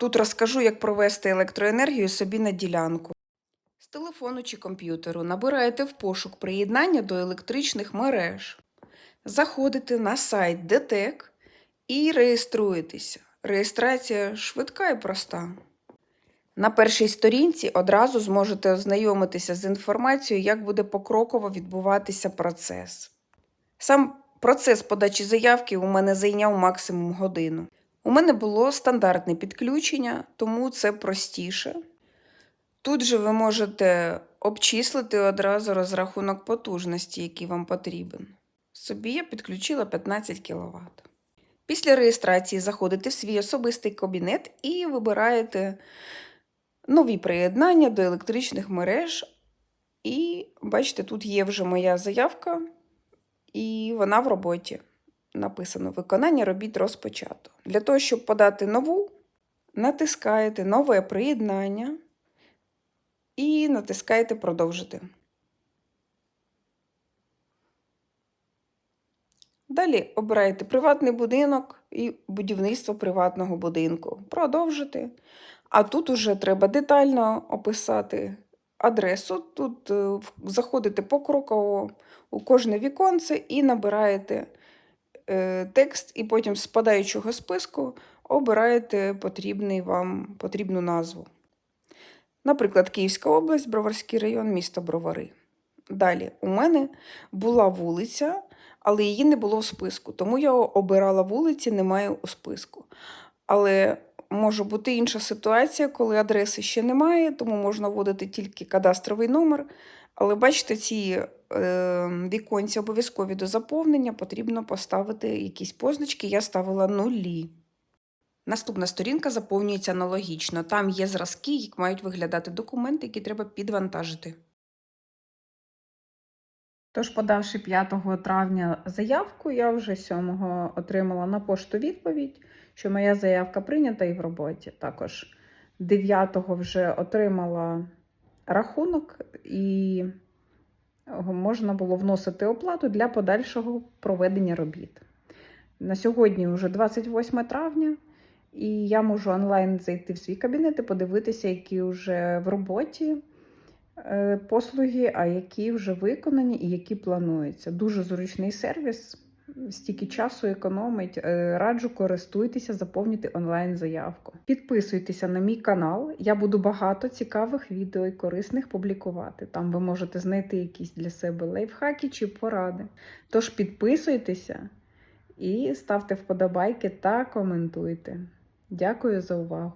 Тут розкажу, як провести електроенергію собі на ділянку. З телефону чи комп'ютеру набираєте в пошук приєднання до електричних мереж. Заходите на сайт ДТЕК і реєструєтеся. Реєстрація швидка і проста. На першій сторінці одразу зможете ознайомитися з інформацією, як буде покроково відбуватися процес. Сам процес подачі заявки у мене зайняв максимум годину. У мене було стандартне підключення, тому це простіше. Тут же ви можете обчислити одразу розрахунок потужності, який вам потрібен. Собі я підключила 15 кВт. Після реєстрації заходите в свій особистий кабінет і вибираєте нові приєднання до електричних мереж. І бачите, тут є вже моя заявка, і вона в роботі. Написано виконання робіт розпочато. Для того, щоб подати нову, натискаєте нове приєднання і натискаєте продовжити. Далі обираєте приватний будинок і будівництво приватного будинку. Продовжити. А тут уже треба детально описати адресу. Тут е, заходите покроково у кожне віконце і набираєте текст, і потім з подаючого списку обираєте потрібний вам, потрібну назву. Наприклад, Київська область, Броварський район, місто Бровари. Далі, у мене була вулиця, але її не було в списку, тому я обирала вулиці, немає у списку. Але може бути інша ситуація, коли адреси ще немає, тому можна вводити тільки кадастровий номер. Але бачите, ці е, віконці обов'язкові до заповнення, потрібно поставити якісь позначки. Я ставила нулі. Наступна сторінка заповнюється аналогічно. Там є зразки, як мають виглядати документи, які треба підвантажити. Тож, подавши 5 травня заявку, я вже 7 отримала на пошту відповідь, що моя заявка прийнята і в роботі. Також 9 вже отримала рахунок і можна було вносити оплату для подальшого проведення робіт. На сьогодні вже 28 травня, і я можу онлайн зайти в свій кабінет і подивитися, які вже в роботі е, послуги, а які вже виконані і які плануються. Дуже зручний сервіс, стільки часу економить. Е, Раджу користуйтеся, заповнюйте онлайн-заявку. Підписуйтеся на мій канал. Я буду багато цікавих відео і корисних публікувати. Там ви можете знайти якісь для себе лайфхаки чи поради. Тож підписуйтеся і ставте вподобайки та коментуйте. Дякую за увагу!